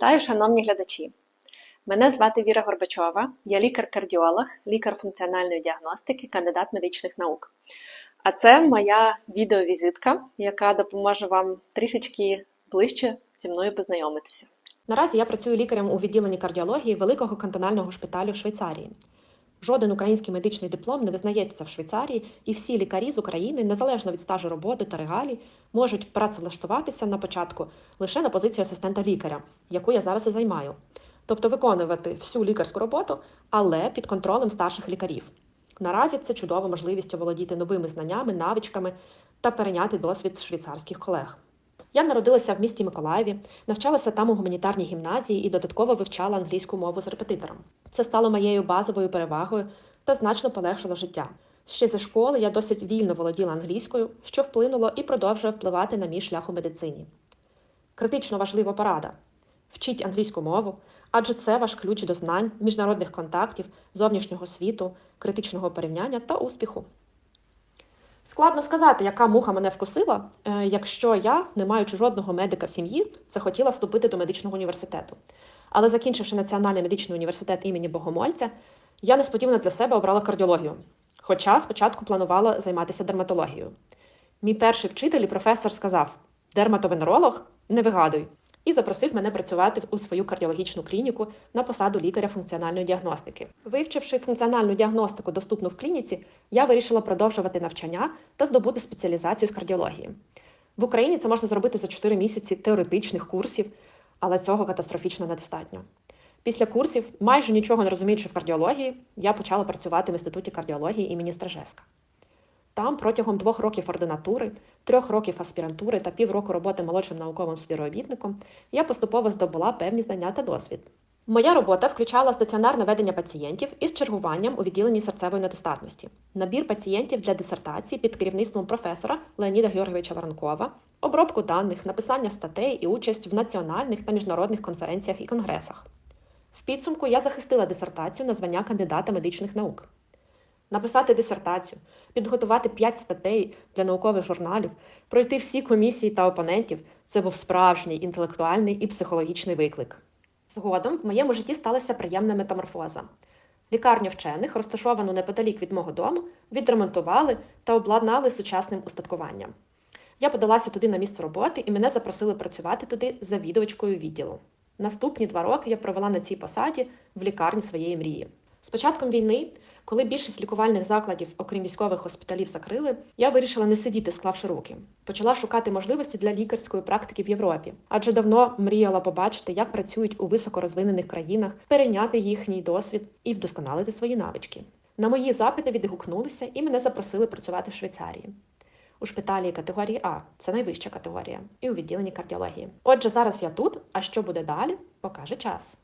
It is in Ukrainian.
Вітаю, шановні глядачі! Мене звати Віра Горбачова, я лікар-кардіолог, лікар функціональної діагностики, кандидат медичних наук. А це моя відеовізитка, яка допоможе вам трішечки ближче зі мною познайомитися. Наразі я працюю лікарем у відділенні кардіології Великого кантонального шпиталю в Швейцарії. Жоден український медичний диплом не визнається в Швейцарії, і всі лікарі з України, незалежно від стажу роботи та регалій, можуть працевлаштуватися на початку лише на позицію асистента лікаря, яку я зараз і займаю, тобто виконувати всю лікарську роботу, але під контролем старших лікарів. Наразі це чудова можливість оволодіти новими знаннями, навичками та перейняти досвід швейцарських колег. Я народилася в місті Миколаєві, навчалася там у гуманітарній гімназії і додатково вивчала англійську мову з репетитором. Це стало моєю базовою перевагою та значно полегшило життя. Ще зі школи я досить вільно володіла англійською, що вплинуло і продовжує впливати на мій шлях у медицині. Критично важлива порада: вчіть англійську мову, адже це ваш ключ до знань, міжнародних контактів, зовнішнього світу, критичного порівняння та успіху. Складно сказати, яка муха мене вкусила, е, якщо я, не маючи жодного медика в сім'ї, захотіла вступити до медичного університету. Але закінчивши Національний медичний університет імені Богомольця, я несподівано для себе обрала кардіологію. Хоча спочатку планувала займатися дерматологією. Мій перший вчитель і професор сказав: дерматовенеролог, не вигадуй, і запросив мене працювати у свою кардіологічну клініку на посаду лікаря функціональної діагностики. Вивчивши функціональну діагностику, доступну в клініці, я вирішила продовжувати навчання та здобути спеціалізацію з кардіології. В Україні це можна зробити за 4 місяці теоретичних курсів, але цього катастрофічно недостатньо. Після курсів, майже нічого не розуміючи в кардіології, я почала працювати в інституті кардіології імені Стражеска. Там протягом двох років ординатури, трьох років аспірантури та півроку роботи молодшим науковим співробітником я поступово здобула певні знання та досвід. Моя робота включала стаціонарне ведення пацієнтів із чергуванням у відділенні серцевої недостатності, набір пацієнтів для дисертації під керівництвом професора Леоніда Георгійовича Воронкова, обробку даних, написання статей і участь в національних та міжнародних конференціях і конгресах. В підсумку я захистила дисертацію на звання кандидата медичних наук. Написати дисертацію, підготувати 5 статей для наукових журналів, пройти всі комісії та опонентів це був справжній інтелектуальний і психологічний виклик. Згодом в моєму житті сталася приємна метаморфоза. Лікарню вчених, розташовану неподалік від мого дому, відремонтували та обладнали сучасним устаткуванням. Я подалася туди на місце роботи і мене запросили працювати туди завідувачкою відділу. Наступні два роки я провела на цій посаді в лікарні своєї мрії. З початком війни, коли більшість лікувальних закладів, окрім військових госпіталів, закрили, я вирішила не сидіти, склавши руки. Почала шукати можливості для лікарської практики в Європі, адже давно мріяла побачити, як працюють у високорозвинених країнах, перейняти їхній досвід і вдосконалити свої навички. На мої запити відгукнулися і мене запросили працювати в Швейцарії. У шпиталі категорії А це найвища категорія, і у відділенні кардіології. Отже, зараз я тут. А що буде далі, покаже час.